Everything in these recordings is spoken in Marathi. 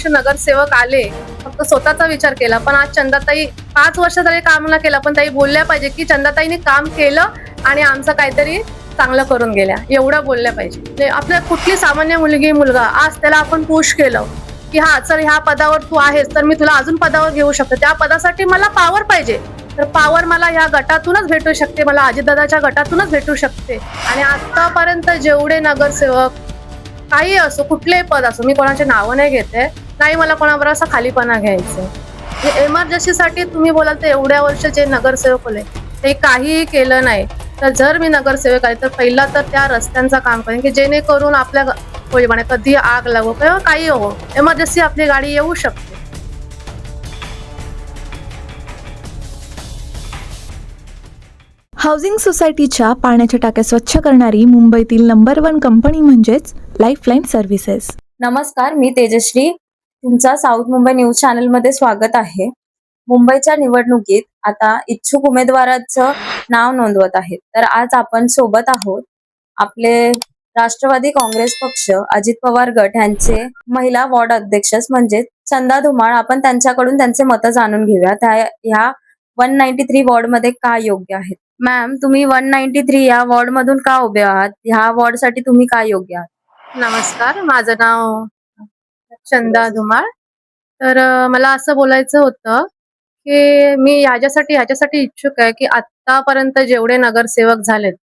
वर्ष नगरसेवक आले फक्त स्वतःचा विचार केला. पण आज चंदाताई पाच वर्ष तरी काम न केला पण ताई बोलल्या पाहिजे की चंदाताईने काम केलं आणि आमचं काहीतरी चांगलं करून गेल्या. एवढं बोलल्या पाहिजे. म्हणजे आपल्या कुठली सामान्य मुलगी मुलगा आज त्याला आपण पुश केलं की हा चल ह्या पदावर तू आहेस तर मी तुला अजून पदावर घेऊ शकतो. त्या पदासाठी मला पावर पाहिजे. तर पावर मला ह्या गटातूनच भेटू शकते. मला अजितदादाच्या गटातूनच भेटू शकते. आणि आतापर्यंत जेवढे नगरसेवक काही असो कुठलेही पद असो मी कोणाचे नावं नाही घेते. नाही मला कोणाबरोबर असा खालीपणा घ्यायचा एमर्जन्सीसाठी तुम्ही बोलाल तर एवढ्या वर्ष जे नगरसेवक होते ते काहीही केलं नाही. तर जर मी नगरसेवक आहे तर पहिला तर त्या रस्त्यांचं काम करेन की जेणेकरून आपल्या होईपणे कधी आग लागो किंवा काही हो एमर्जन्सी आपली गाडी येऊ शकते. हाऊसिंग सोसायटीच्या पाण्याच्या टाक्या स्वच्छ करणारी मुंबईतील नंबर वन कंपनी म्हणजेच लाईफलाईन सर्व्हिसेस. नमस्कार मी तेजश्री. तुमचा साऊथ मुंबई न्यूज चॅनलमध्ये स्वागत आहे. मुंबईच्या निवडणुकीत आता इच्छुक उमेदवाराचं नाव नोंदवत आहेत. तर आज आपण सोबत आहोत आपले राष्ट्रवादी काँग्रेस पक्ष अजित पवार गट यांचे महिला वॉर्ड अध्यक्ष म्हणजे चंदा धुमाळ. आपण त्यांच्याकडून त्यांचे मतं जाणून घेऊया. त्या ह्या वन नाईन्टी थ्री वॉर्डमध्ये का योग्य आहेत? मॅम तुम्ही वन नाईन्टी थ्री या वॉर्ड मधून का उभे आहात? ह्या वॉर्डसाठी तुम्ही का योग्य आहात? नमस्कार माझं नाव चंदा धुमाळ. तर मला असं बोलायचं होतं की मी याच्यासाठी ह्याच्यासाठी इच्छुक आहे की आतापर्यंत जेवढे नगरसेवक झालेत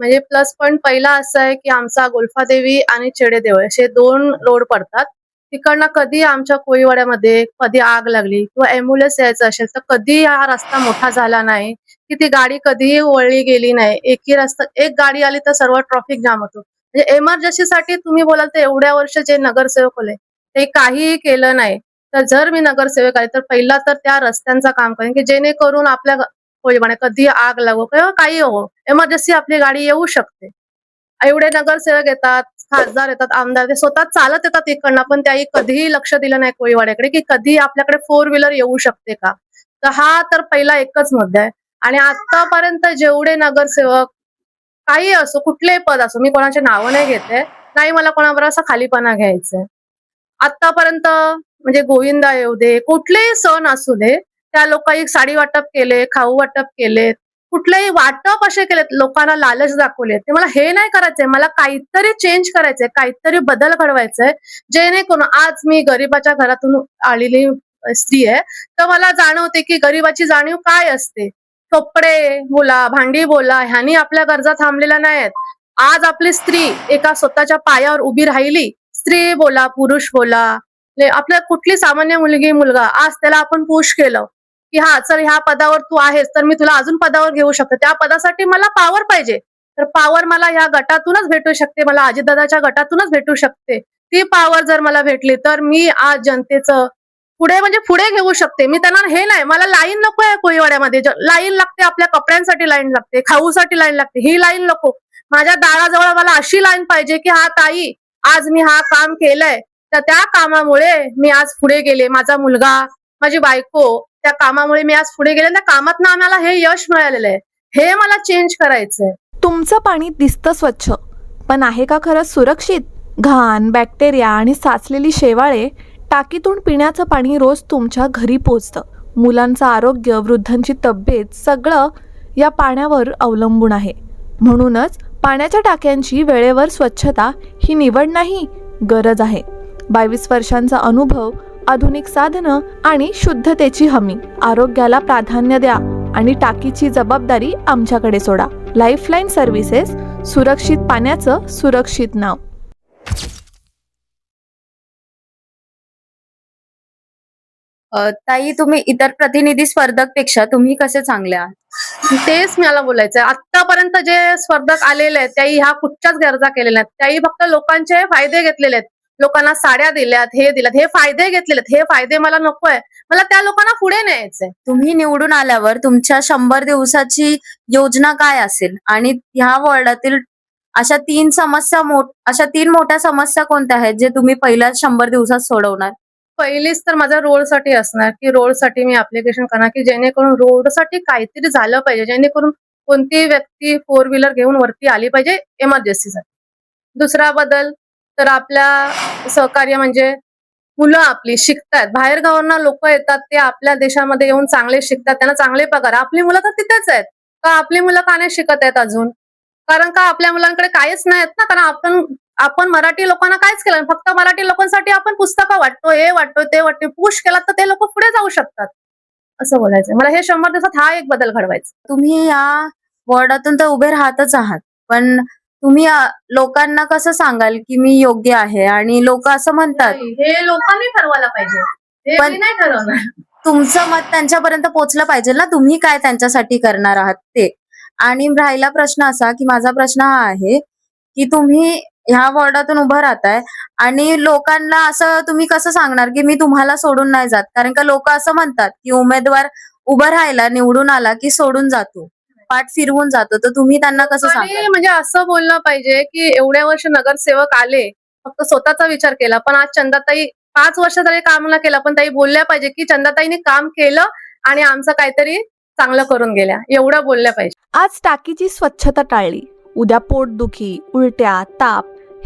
म्हणजे प्लस पॉईंट पहिला असं आहे की आमचा गोल्फादेवी आणि चेडेदेवळ असे दोन रोड पडतात. तिकडनं कधी आमच्या कोळीवाड्यामध्ये कधी आग लागली किंवा अँब्युलन्स यायचं असेल तर कधी हा रस्ता मोठा झाला नाही की ती गाडी कधीही वळली गेली नाही एकही रस्ता एक गाडी आली तर सर्व ट्रॉफिक जाम होतो. म्हणजे एमर्जन्सीसाठी तुम्ही बोलाल तर एवढ्या वर्ष जे नगरसेवक होले ते काहीही केलं नाही तर जर मी नगरसेवक आले तर पहिला तर त्या रस्त्यांचं काम करेन की जेणेकरून आपल्या होईपणे कधी आग लागो किंवा काही हो एमर्जन्सी आपली गाडी येऊ शकते. एवढे नगरसेवक येतात खासदार येतात आमदार ते स्वतः चालत येतात इकडनं पण त्याही कधीही लक्ष दिलं नाही कोळीवाड्याकडे की कधी आपल्याकडे फोर व्हीलर येऊ शकते का? तर हा तर पहिला एकच मुद्दा आहे. आणि आतापर्यंत जेवढे नगरसेवक काही असो कुठलेही पद असो मी कोणाचे नावं नाही घेते नाही मला कोणाबरोबर असा खालीपणा घ्यायचंय. आतापर्यंत म्हणजे गोविंदा येऊ दे कुठलेही सण असू दे त्या लोकांनी साडी वाटप केले खाऊ वाटप केले कुठलेही वाटप असे केलेत लोकांना लालच दाखवले. ते मला हे नाही करायचंय मला काहीतरी चेंज करायचंय काहीतरी बदल घडवायचंय जेणेकरून आज मी गरीबाच्या घरातून आलेली स्त्री आहे तर मला जाणवते की गरीबाची जाणीव काय असते. कपडे बोला भांडी बोला ह्यानी आपल्या गरजा थांबलेल्या नाहीत आज आपली स्त्री एका स्वतःच्या पायावर उभी राहिली स्त्री बोला पुरुष बोला म्हणजे आपल्या कुठली सामान्य मुलगी मुलगा आज त्याला आपण पुश केलं की हा चल ह्या पदावर तू आहेस तर मी तुला अजून पदावर घेऊ शकते. त्या पदासाठी मला पावर पाहिजे. तर पावर मला ह्या गटातूनच भेटू शकते मला अजितदादाच्या गटातूनच भेटू शकते. ती पावर जर मला भेटली तर मी आज जनतेचं पुढे म्हणजे पुढे घेऊ शकते. मी त्यांना हे नाही मला लाईन नको आहे कोळीवाड्यामध्ये. लाईन लागते आपल्या कपड्यांसाठी लाईन लागते खाऊसाठी लाईन लागते. ही लाईन नको. माझ्या दाराजवळ मला अशी लाईन पाहिजे की हा ताई आज मी हा काम केलंय तर त्या कामामुळे मी आज पुढे गेले. माझा मुलगा माझी बायको त्या कामामुळे मी आज पुढे गेले. त्या कामात आम्हाला हे यश मिळालेलं आहे. हे मला चेंज करायचंय. तुमचं पाणी दिसतं स्वच्छ पण आहे का खरंच सुरक्षित? घाण बॅक्टेरिया आणि साचलेली शेवाळे टाकीतून पिण्याचं पाणी रोज तुमच्या घरी पोचतं. मुलांचं आरोग्य वृद्धांची तब्येत सगळं या पाण्यावर अवलंबून आहे. म्हणूनच पाण्याच्या टाक्यांची वेळेवर स्वच्छता ही निवड नाही गरज आहे. बावीस वर्षांचा अनुभव आधुनिक साधनं आणि शुद्धतेची हमी. आरोग्याला प्राधान्य द्या आणि टाकीची जबाबदारी आमच्याकडे सोडा. लाईफलाईन सर्व्हिसेस सुरक्षित पाण्याचं सुरक्षित नाव. ताई तुम्ही इतर प्रतिनिधी स्पर्धकपेक्षा तुम्ही कसे चांगले आहात? तेच मला बोलायचंय. आतापर्यंत जे स्पर्धक आलेले आहेत त्याही ह्या कुठच्याच गरजा केलेल्या आहेत त्याही फक्त लोकांचे फायदे घेतलेले आहेत. लोकांना साड्या दिल्यात हे दिल्यात हे फायदे घेतलेले हे फायदे मला नकोय. मला त्या लोकांना पुढे न्यायचंय. तुम्ही निवडून आल्यावर तुमच्या शंभर दिवसाची योजना काय असेल? आणि ह्या वॉर्डातील अशा तीन समस्या अशा तीन मोठ्या समस्या कोणत्या आहेत जे तुम्ही पहिल्या शंभर दिवसात सोडवणार? पहिलीच तर माझ्या रोडसाठी असणार की रोडसाठी मी अप्लिकेशन करणार की जेणेकरून रोडसाठी काहीतरी झालं पाहिजे जेणेकरून कोणतीही व्यक्ती फोर व्हीलर घेऊन वरती आली पाहिजे एमर्जन्सीसाठी दुसरा बदल तर आपल्या सहकार्य म्हणजे मुलं आपली शिकतात बाहेर गावांना लोक येतात ते आपल्या देशामध्ये येऊन चांगले शिकतात त्यांना चांगले पगार. आपली मुलं तर तिथेच आहेत. का आपली मुलं का नाही शिकत आहेत अजून? कारण का आपल्या मुलांकडे काहीच नाही आहेत ना? कारण आपण आपण मराठी लोकांना काहीच केलं. फक्त मराठी लोकांसाठी आपण पुस्तकं वाटतो हे वाटतो ते वाटतो. पुश केला तर ते लोक पुढे जाऊ शकतात. असं बोलायचं मला हे शंभर दिवसात हा एक बदल घडवायचा. तुम्ही या वॉर्डातून तर उभे राहतच आहात. पण तुम्ही लोकांना कसं सांगाल की मी योग्य आहे? आणि लोक असं म्हणतात. हे लोकांनी ठरवायला पाहिजे. हे पण- नाही ठरवणार. तुमचं मत त्यांच्यापर्यंत पोहोचलं पाहिजे ना? तुम्ही काय त्यांच्यासाठी करणार आहात ते? आणि राहिला प्रश्न असा की माझा प्रश्न हा आहे की तुम्ही ह्या वॉर्डातून उभं राहताय. आणि लोकांना असं तुम्ही कसं सांगणार की मी तुम्हाला सोडून नाही जात? कारण का लोक असं म्हणतात की उमेदवार उभं राहायला निवडून आला की सोडून जातो. पाठ फिरवून जातो. तर तुम्ही त्यांना कसं आणि सांगाल म्हणजे असं बोललं पाहिजे की एवढ्या वर्ष नगरसेवक आले फक्त स्वतःचा विचार केला पण आज चंदाताई पाच वर्ष तरी काम न केलं पण ताई बोलल्या पाहिजे की चंदाताईने काम केलं आणि आमचं काहीतरी चांगलं करून गेल्या. एवढं बोलल्या पाहिजे. आज टाकीची स्वच्छता टाळली. उद्या पोटदुखी उलट्या ताप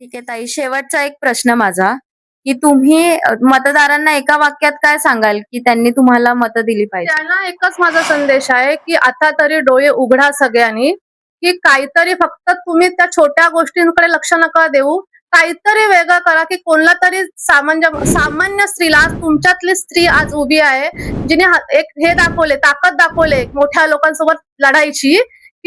ठीक आहे ताई. शेवटचा एक प्रश्न माझा की तुम्ही मतदारांना एका वाक्यात काय सांगाल की त्यांनी तुम्हाला मतं दिली पाहिजे? त्यांना एकच माझा संदेश आहे की आता तरी डोळे उघडा सगळ्यांनी की काहीतरी फक्त तुम्ही त्या छोट्या गोष्टींकडे लक्ष नका देऊ. काहीतरी वेगळं करा की कोणला तरी सामान्य सामान्य स्त्रीला आज तुमच्यातली स्त्री आज उभी आहे जिने हा- एक हे दाखवले ताकद दाखवले मोठ्या लोकांसोबत लढायची.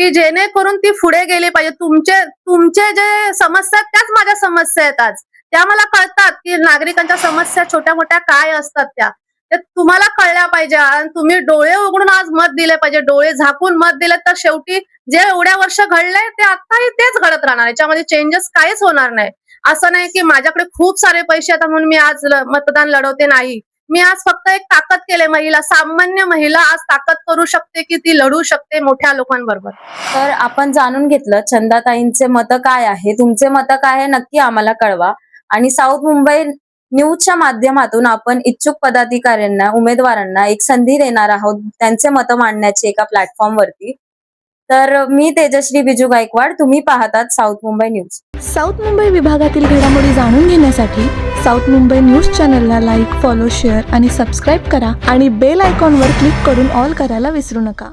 की जेणेकरून ती पुढे गेली पाहिजे. तुमचे तुमचे जे समस्या आहेत त्याच माझ्या समस्या आहेत आज. त्या मला कळतात की नागरिकांच्या समस्या छोट्या मोठ्या काय असतात त्या. ते तुम्हाला कळल्या पाहिजे आणि तुम्ही डोळे उघडून आज मत दिले पाहिजे. डोळे झाकून मत दिले तर शेवटी जे एवढ्या वर्ष घडलंय ते आताही तेच घडत राहणार याच्यामध्ये चेंजेस काहीच होणार नाही. असं नाही की माझ्याकडे खूप सारे पैसे आता म्हणून मी आज मतदान लढवते नाही. मी आज फक्त एक ताकद केले महिला. सामान्य महिला आज ताकद करू शकते की ती लढू शकते मोठ्या लोकांबरोबर? तर आपण जाणून घेतलं चंदाताईंचे मतं काय आहे? तुमचे मतं काय आहे नक्की आम्हाला कळवा. आणि साऊथ मुंबई न्यूजच्या माध्यमातून आपण इच्छुक पदाधिकाऱ्यांना उमेदवारांना एक संधी देणार आहोत. त्यांचे मतं मांडण्याची एका प्लॅटफॉर्मवरती तर मी तेजश्री बिजू गायकवाड तुम्ही पाहतात south Mumbai news. South Mumbai विभागातील घडामोडी जाणून घेण्यासाठी साऊथ मुंबई न्यूज चॅनलला लाईक फॉलो शेअर आणि सबस्क्राईब करा आणि बेल आयकॉनवर क्लिक करून ऑल करायला विसरू नका.